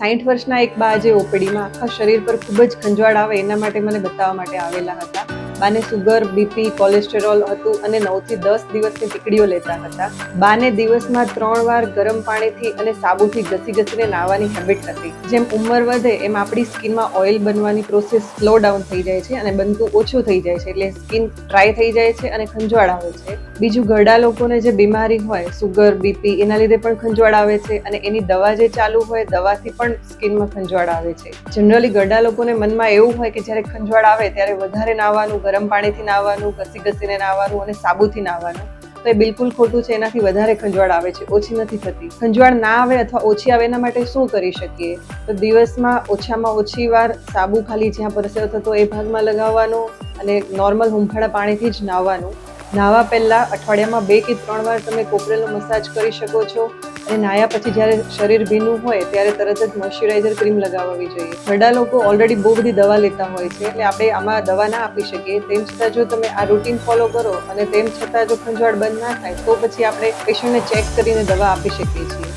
સાઠ વર્ષના એક બા જે ઓપીડીમાં આખા શરીર પર ખૂબ જ ખંજવાળ આવે એના માટે મને બતાવવા માટે આવેલા હતા. બાને સુગર, બીપી, કોલેસ્ટેરોલ હતું અને નવથી દસ દિવસની ટીકડીઓ લેતા હતા. બાને દિવસમાં ત્રણ વાર ગરમ પાણીથી અને સાબુથી ઘસી ઘસીને નાહવાની હેબિટ હતી. જેમ ઉંમર વધે એમ આપણી સ્કિનમાં ઓઇલ બનવાની પ્રોસેસ સ્લો ડાઉન થઈ જાય છે અને બનતું ઓછું થઈ જાય છે. એટલે સ્કિન ડ્રાય થઈ જાય છે અને ખંજવાળ આવે છે. બીજું ઘરડા લોકોને જે બીમારી હોય સુગર બીપી એના લીધે પણ ખંજવાળ આવે છે અને એની દવા જે ચાલુ હોય, દવાથી પણ સ્કિનમાં ખંજવાળ આવે છે. જનરલી ઘરડા લોકોને મનમાં એવું હોય કે જ્યારે ખંજવાળ આવે ત્યારે વધારે નાહવાનું, ગરમ પાણીથી નાહવાનું, ઘસી ઘસીને નાહવાનું અને સાબુથી નાહવાનું. તો એ બિલકુલ ખોટું છે, એનાથી વધારે ખંજવાળ આવે છે, ઓછી નથી થતી. ખંજવાળ ના આવે અથવા ઓછી આવે એના માટે શું કરી શકીએ? તો દિવસમાં ઓછામાં ઓછી વાર સાબુ ખાલી જ્યાં પરસેવો થતો એ ભાગમાં લગાવવાનો અને નોર્મલ હુંફાળા પાણીથી જ નાહવાનું. નાહવા પહેલાં અઠવાડિયામાં બે કે ત્રણ વાર તમે કોપરેલનો મસાજ કરી શકો છો. અને નાહ્યા પછી જ્યારે શરીર ભીનું હોય ત્યારે તરત જ મોઇશ્ચરાઇઝર ક્રીમ લગાવવી જોઈએ. ઘરડા લોકો ઓલરેડી બહુ બધી દવા લેતા હોય છે, એટલે આપણે આમાં દવા ના આપી શકીએ. તેમ છતાં જો તમે આ રૂટીન ફોલો કરો અને તેમ છતાં જો ખંજવાળ બંધ ના થાય, તો પછી આપણે પેશન્ટને ચેક કરીને દવા આપી શકીએ છીએ.